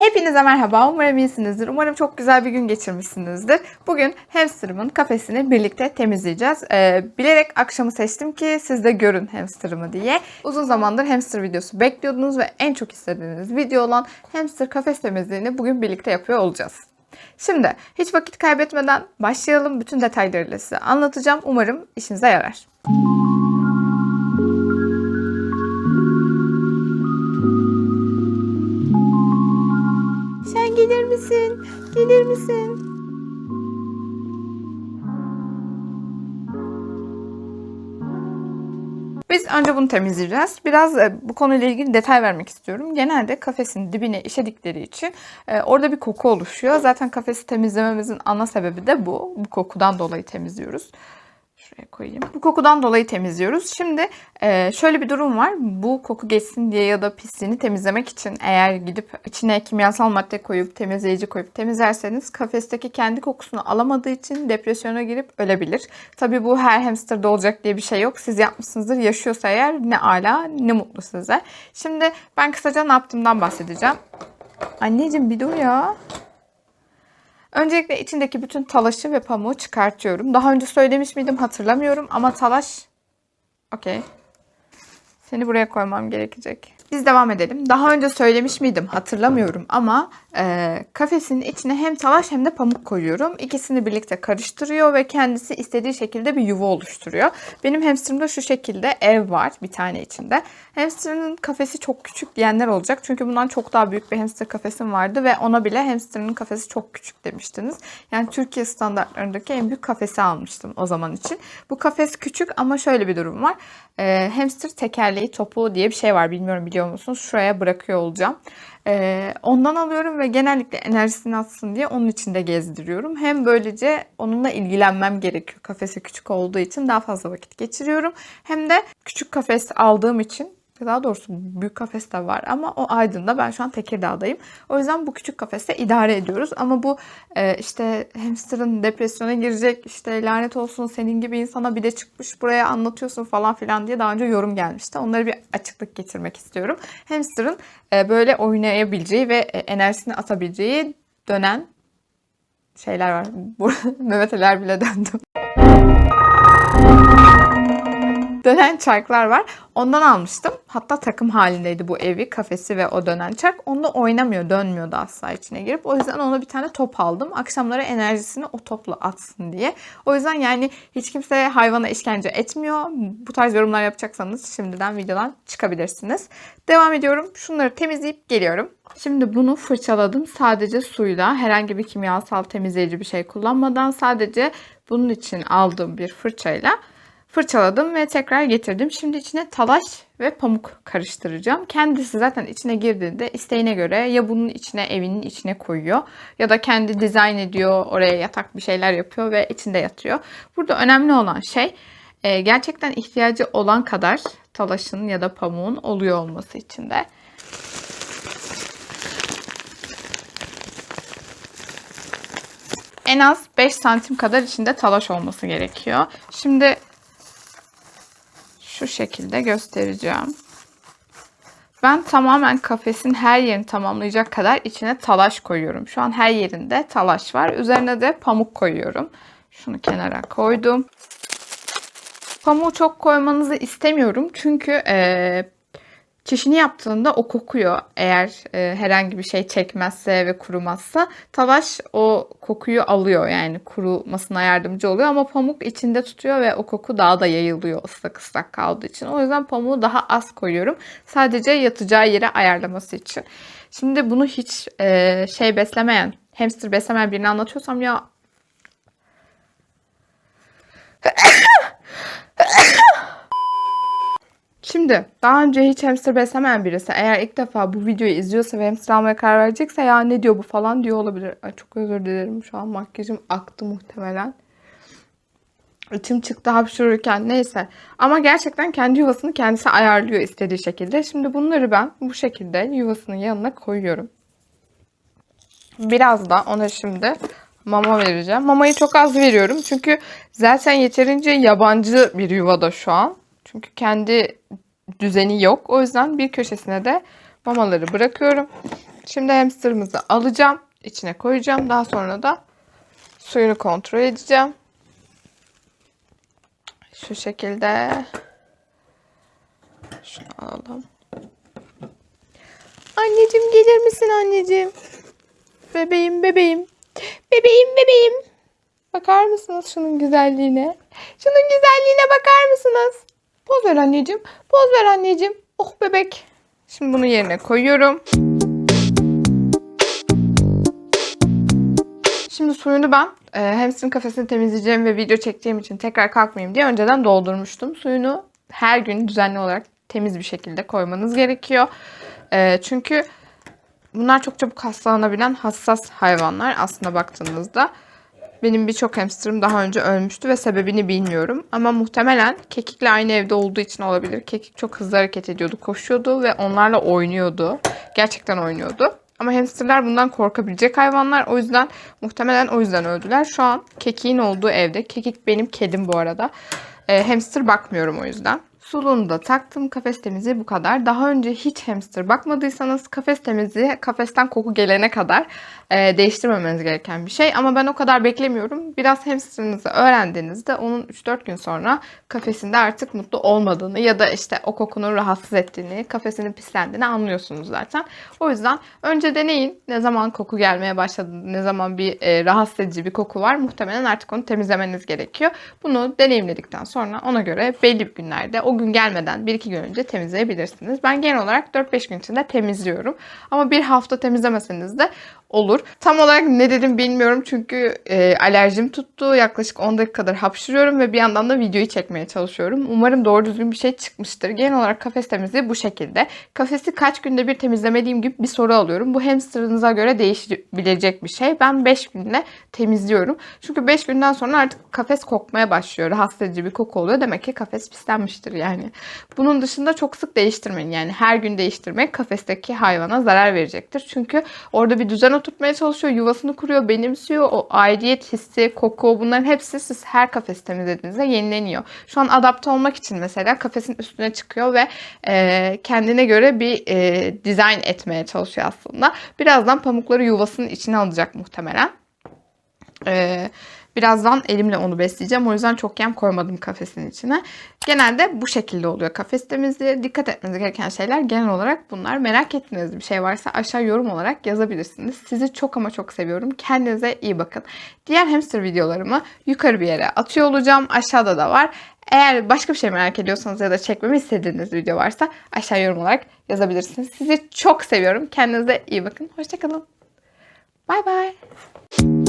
Hepinize merhaba. Umarım iyisinizdir. Umarım çok güzel bir gün geçirmişsinizdir. Bugün hamsterımın kafesini birlikte temizleyeceğiz. Ee, bilerek akşamı seçtim ki siz de görün hamsterımı diye. Uzun zamandır hamster videosu bekliyordunuz ve en çok istediğiniz video olan hamster kafes temizliğini bugün birlikte yapıyor olacağız. Şimdi hiç vakit kaybetmeden başlayalım. Bütün detaylarıyla size anlatacağım. Umarım işinize yarar. Sen misin? Gelir misin? Biz önce bunu temizleyeceğiz. Biraz e, bu konuyla ilgili detay vermek istiyorum. Genelde kafesin dibine işedikleri için e, orada bir koku oluşuyor. Zaten kafesi temizlememizin ana sebebi de bu. Bu kokudan dolayı temizliyoruz. Şuraya koyayım. Bu kokudan dolayı temizliyoruz. Şimdi e, şöyle bir durum var. Bu koku geçsin diye ya da pisliğini temizlemek için eğer gidip içine kimyasal madde koyup temizleyici koyup temizlerseniz kafesteki kendi kokusunu alamadığı için depresyona girip ölebilir. Tabii bu her hamsterda olacak diye bir şey yok. Siz yapmışsınızdır. Yaşıyorsa eğer ne ala ne mutlu size. Şimdi ben kısaca ne yaptığımdan bahsedeceğim. Anneciğim bir dur ya. Öncelikle içindeki bütün talaşı ve pamuğu çıkartıyorum. Daha önce söylemiş miydim hatırlamıyorum ama talaş... Okey. Seni buraya koymam gerekecek. Biz devam edelim. Daha önce söylemiş miydim hatırlamıyorum ama e, kafesin içine hem talaş hem de pamuk koyuyorum. İkisini birlikte karıştırıyor ve kendisi istediği şekilde bir yuva oluşturuyor. Benim hamsterımda şu şekilde ev var bir tane içinde. Hamsterın kafesi çok küçük diyenler olacak. Çünkü bundan çok daha büyük bir hamster kafesim vardı ve ona bile hamsterın kafesi çok küçük demiştiniz. Yani Türkiye standartlarındaki en büyük kafesi almıştım o zaman için. Bu kafes küçük ama şöyle bir durum var. E, hamster tekerleği topuğu diye bir şey var. Bilmiyorum biliyor musunuz? Şuraya bırakıyor olacağım. Ee, ondan alıyorum ve genellikle enerjisini atsın diye onun içinde gezdiriyorum. Hem böylece onunla ilgilenmem gerekiyor. Kafesi küçük olduğu için daha fazla vakit geçiriyorum. Hem de küçük kafes aldığım için daha doğrusu büyük kafes de var ama o Aydın'da ben şu an Tekirdağ'dayım. O yüzden bu küçük kafeste idare ediyoruz. Ama bu e, işte hamsterın depresyona girecek işte lanet olsun senin gibi insana bir de çıkmış buraya anlatıyorsun falan filan diye daha önce yorum gelmişti. Onları bir açıklık getirmek istiyorum. Hamsterın e, böyle oynayabileceği ve e, enerjisini atabileceği dönen şeyler var. Ali'ler bile döndüm dönen çarklar var. Ondan almıştım. Hatta takım halindeydi bu evi, kafesi ve o dönen çark. Onda oynamıyor, dönmüyordu asla içine girip. O yüzden ona bir tane top aldım. Akşamları enerjisini o topla atsın diye. O yüzden yani hiç kimse hayvana işkence etmiyor. Bu tarz yorumlar yapacaksanız şimdiden videodan çıkabilirsiniz. Devam ediyorum. Şunları temizleyip geliyorum. Şimdi bunu fırçaladım. Sadece suyla herhangi bir kimyasal temizleyici bir şey kullanmadan sadece bunun için aldığım bir fırçayla fırçaladım ve tekrar getirdim. Şimdi içine talaş ve pamuk karıştıracağım. Kendisi zaten içine girdiğinde isteğine göre ya bunun içine evinin içine koyuyor ya da kendi dizayn ediyor. Oraya yatak bir şeyler yapıyor ve içinde yatıyor. Burada önemli olan şey e, gerçekten ihtiyacı olan kadar talaşın ya da pamuğun oluyor olması içinde. En az 5 santim kadar içinde talaş olması gerekiyor. Şimdi şekilde göstereceğim. Ben tamamen kafesin her yerini tamamlayacak kadar içine talaş koyuyorum. Şu an her yerinde talaş var. Üzerine de pamuk koyuyorum. Şunu kenara koydum. Pamuğu çok koymanızı istemiyorum. Çünkü e, Çişini yaptığında o kokuyor. Eğer e, herhangi bir şey çekmezse ve kurumazsa talaş o kokuyu alıyor. Yani kurumasına yardımcı oluyor ama pamuk içinde tutuyor ve o koku daha da yayılıyor ıslak ıslak kaldığı için. O yüzden pamuğu daha az koyuyorum. Sadece yatacağı yere ayarlaması için. Şimdi bunu hiç e, şey beslemeyen, hamster beslemeyen birini anlatıyorsam ya Şimdi daha önce hiç hamster beslemeyen birisi eğer ilk defa bu videoyu izliyorsa ve hamster almaya karar verecekse ya ne diyor bu falan diyor olabilir. Ay çok özür dilerim şu an makyajım aktı muhtemelen. İçim çıktı hapşururken neyse. Ama gerçekten kendi yuvasını kendisi ayarlıyor istediği şekilde. Şimdi bunları ben bu şekilde yuvasının yanına koyuyorum. Biraz da ona şimdi mama vereceğim. Mamayı çok az veriyorum. Çünkü zaten yeterince yabancı bir yuvada şu an. Çünkü kendi düzeni yok. O yüzden bir köşesine de mamaları bırakıyorum. Şimdi hamsterımızı alacağım. içine koyacağım. Daha sonra da suyunu kontrol edeceğim. Şu şekilde. Şunu alalım. Anneciğim gelir misin anneciğim? Bebeğim bebeğim. Bebeğim bebeğim. Bakar mısınız şunun güzelliğine? Şunun güzelliğine bakar mısınız? Poz ver anneciğim. Poz ver anneciğim. Oh bebek. Şimdi bunu yerine koyuyorum. Şimdi suyunu ben e, hamsterın kafesini temizleyeceğim ve video çekeceğim için tekrar kalkmayayım diye önceden doldurmuştum. Suyunu her gün düzenli olarak temiz bir şekilde koymanız gerekiyor. E, çünkü bunlar çok çabuk hastalanabilen hassas hayvanlar aslında baktığınızda. Benim birçok hamsterım daha önce ölmüştü ve sebebini bilmiyorum. Ama muhtemelen kekikle aynı evde olduğu için olabilir. Kekik çok hızlı hareket ediyordu, koşuyordu ve onlarla oynuyordu. Gerçekten oynuyordu. Ama hamsterlar bundan korkabilecek hayvanlar. O yüzden muhtemelen o yüzden öldüler. Şu an kekiğin olduğu evde. Kekik benim kedim bu arada. E, hamster bakmıyorum o yüzden. Suluğunu da taktım. Kafes temizliği bu kadar. Daha önce hiç hamster bakmadıysanız kafes temizliği kafesten koku gelene kadar e, değiştirmemeniz gereken bir şey. Ama ben o kadar beklemiyorum. Biraz hamsterınızı öğrendiğinizde onun 3-4 gün sonra kafesinde artık mutlu olmadığını ya da işte o kokunun rahatsız ettiğini, kafesinin pislendiğini anlıyorsunuz zaten. O yüzden önce deneyin. Ne zaman koku gelmeye başladı, ne zaman bir e, rahatsız edici bir koku var muhtemelen artık onu temizlemeniz gerekiyor. Bunu deneyimledikten sonra ona göre belli günlerde o gün gelmeden 1-2 gün önce temizleyebilirsiniz. Ben genel olarak 4-5 gün içinde temizliyorum. Ama bir hafta temizlemeseniz de olur. Tam olarak ne dedim bilmiyorum çünkü e, alerjim tuttu. Yaklaşık 10 dakika kadar hapşırıyorum ve bir yandan da videoyu çekmeye çalışıyorum. Umarım doğru düzgün bir şey çıkmıştır. Genel olarak kafes temizliği bu şekilde. Kafesi kaç günde bir temizlemeliyim gibi bir soru alıyorum. Bu hamsterınıza göre değişebilecek bir şey. Ben 5 günde temizliyorum. Çünkü 5 günden sonra artık kafes kokmaya başlıyor. Rahatsız edici bir koku oluyor. Demek ki kafes pislenmiştir yani. Bunun dışında çok sık değiştirmeyin. Yani her gün değiştirmek kafesteki hayvana zarar verecektir. Çünkü orada bir düzen oturtmaya çalışıyor. Yuvasını kuruyor, benimsiyor. O aidiyet hissi, koku bunların hepsi siz her kafes temizlediğinizde yenileniyor. Şu an adapte olmak için mesela kafesin üstüne çıkıyor ve e, kendine göre bir e, dizayn etmeye çalışıyor aslında. Birazdan pamukları yuvasının içine alacak muhtemelen. Eee Birazdan elimle onu besleyeceğim. O yüzden çok yem koymadım kafesin içine. Genelde bu şekilde oluyor kafes temizliği. Dikkat etmeniz gereken şeyler genel olarak bunlar. Merak ettiğiniz bir şey varsa aşağı yorum olarak yazabilirsiniz. Sizi çok ama çok seviyorum. Kendinize iyi bakın. Diğer hamster videolarımı yukarı bir yere atıyor olacağım. Aşağıda da var. Eğer başka bir şey merak ediyorsanız ya da çekmemi istediğiniz video varsa aşağı yorum olarak yazabilirsiniz. Sizi çok seviyorum. Kendinize iyi bakın. Hoşçakalın. Bay bay.